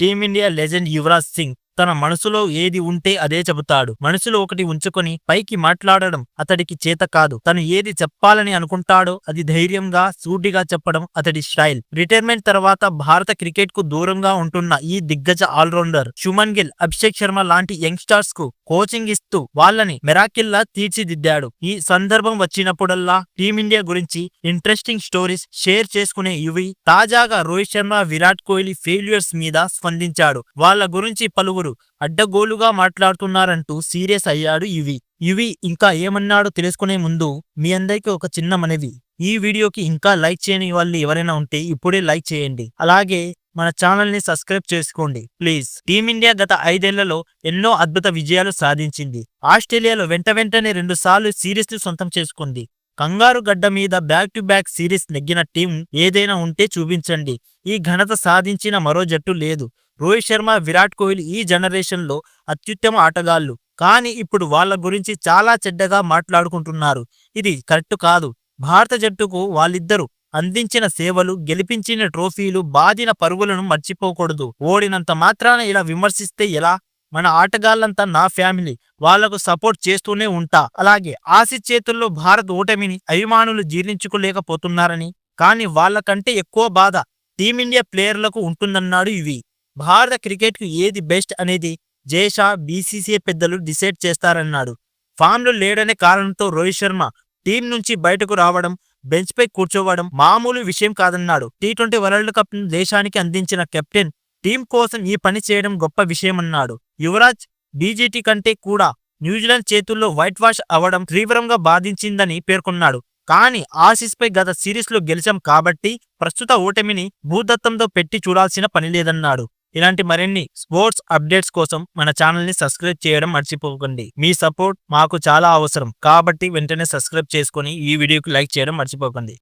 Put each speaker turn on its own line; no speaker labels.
Team India legend Yuvraj Singh తన మనసులో ఏది ఉంటే అదే చెబుతాడు. మనసులో ఒకటి ఉంచుకొని పైకి మాట్లాడడం అతడికి చేత కాదు. తను ఏది చెప్పాలని అనుకుంటాడో అది ధైర్యంగా సూటిగా చెప్పడం అతడి స్టైల్. రిటైర్మెంట్ తర్వాత భారత క్రికెట్కు దూరంగా ఉంటున్న ఈ దిగ్గజ ఆల్రౌండర్ షుమన్ గిల్ అభిషేక్ శర్మ లాంటి యంగ్స్టర్స్కు కోచింగ్ ఇస్తూ వాళ్ళని మెరాకిల్లా తీర్చిదిద్దాడు. ఈ సందర్భం వచ్చినప్పుడల్లా టీమిండియా గురించి ఇంట్రెస్టింగ్ స్టోరీస్ షేర్ చేసుకునే యువి తాజాగా రోహిత్ శర్మ విరాట్ కోహ్లీ ఫెయిల్యూర్స్ మీద స్పందించాడు. వాళ్ళ గురించి పలువురు అడ్డగోలుగా మాట్లాడుతున్నారంటూ సీరియస్ అయ్యాడు యువి. యువి ఇంకా ఏమన్నాడో తెలుసుకునే ముందు మీ అందరికీ ఒక చిన్న మనవి. ఈ వీడియోకి ఇంకా లైక్ చేయని వాళ్ళు ఎవరైనా ఉంటే ఇప్పుడే లైక్ చేయండి. అలాగే మన ఛానల్ని సబ్స్క్రైబ్ చేసుకోండి ప్లీజ్. టీమిండియా గత ఐదేళ్ళలో ఎన్నో అద్భుత విజయాలు సాధించింది. ఆస్ట్రేలియాలో వెంట వెంటనే రెండు సార్లు సిరీస్ను సొంతం చేసుకుంది. కంగారు గడ్డ మీద బ్యాక్ టు బ్యాక్ సిరీస్ నెగ్గిన టీం ఏదైనా ఉంటే చూపించండి. ఈ ఘనత సాధించిన మరో జట్టు లేదు. రోహిత్ శర్మ విరాట్ కోహ్లీ ఈ జనరేషన్లో అత్యుత్తమ ఆటగాళ్ళు కానీ ఇప్పుడు వాళ్ళ గురించి చాలా చెడ్డగా మాట్లాడుకుంటున్నారు. ఇది కరెక్ట్ కాదు. భారత జట్టుకు వాళ్ళిద్దరూ అందించిన సేవలు గెలిపించిన ట్రోఫీలు బాదిన పరుగులను మర్చిపోకూడదు. ఓడినంత మాత్రాన ఇలా విమర్శిస్తే ఎలా? మన ఆటగాళ్ళంతా నా ఫ్యామిలీ. వాళ్ళకు సపోర్ట్ చేస్తూనే ఉంటా. అలాగే ఆసిస్ చేతుల్లో భారత్ ఓటమిని అభిమానులు జీర్ణించుకోలేకపోతున్నారని. కానీ వాళ్ళకంటే ఎక్కువ బాధ టీమిండియా ప్లేయర్లకు ఉంటుందన్నాడు ఇవి. భారత క్రికెట్కు ఏది బెస్ట్ అనేది జేషా బీసీసీఐ పెద్దలు డిసైడ్ చేస్తారన్నాడు. ఫామ్లో లేడనే కారణంతో రోహిత్ శర్మ టీం నుంచి బయటకు రావడం బెంచ్పై కూర్చోవడం మామూలు విషయం కాదన్నాడు. టీ ట్వంటీ వరల్డ్ కప్ను దేశానికి అందించిన కెప్టెన్ టీం కోసం ఈ పని చేయడం గొప్ప విషయమన్నాడు. యువరాజ్ బీజేటీ కంటే కూడా న్యూజిలాండ్ చేతుల్లో వైట్ వాష్ అవ్వడం తీవ్రంగా బాధించిందని పేర్కొన్నాడు. కానీ ఆసిస్పై గత సిరీస్లో గెలిచాం కాబట్టి ప్రస్తుత ఓటమిని భూదత్తంతో పెట్టి చూడాల్సిన పనిలేదన్నాడు ఇలాంటి మరిన్ని స్పోర్ట్స్ అప్డేట్స్ కోసం మన ఛానల్ని సబ్స్క్రైబ్ చేయడం మర్చిపోకండి. మీ సపోర్ట్ మాకు చాలా అవసరం. కాబట్టి వెంటనే సబ్స్క్రైబ్ చేసుకొని ఈ వీడియోకి లైక్ చేయడం మర్చిపోకండి.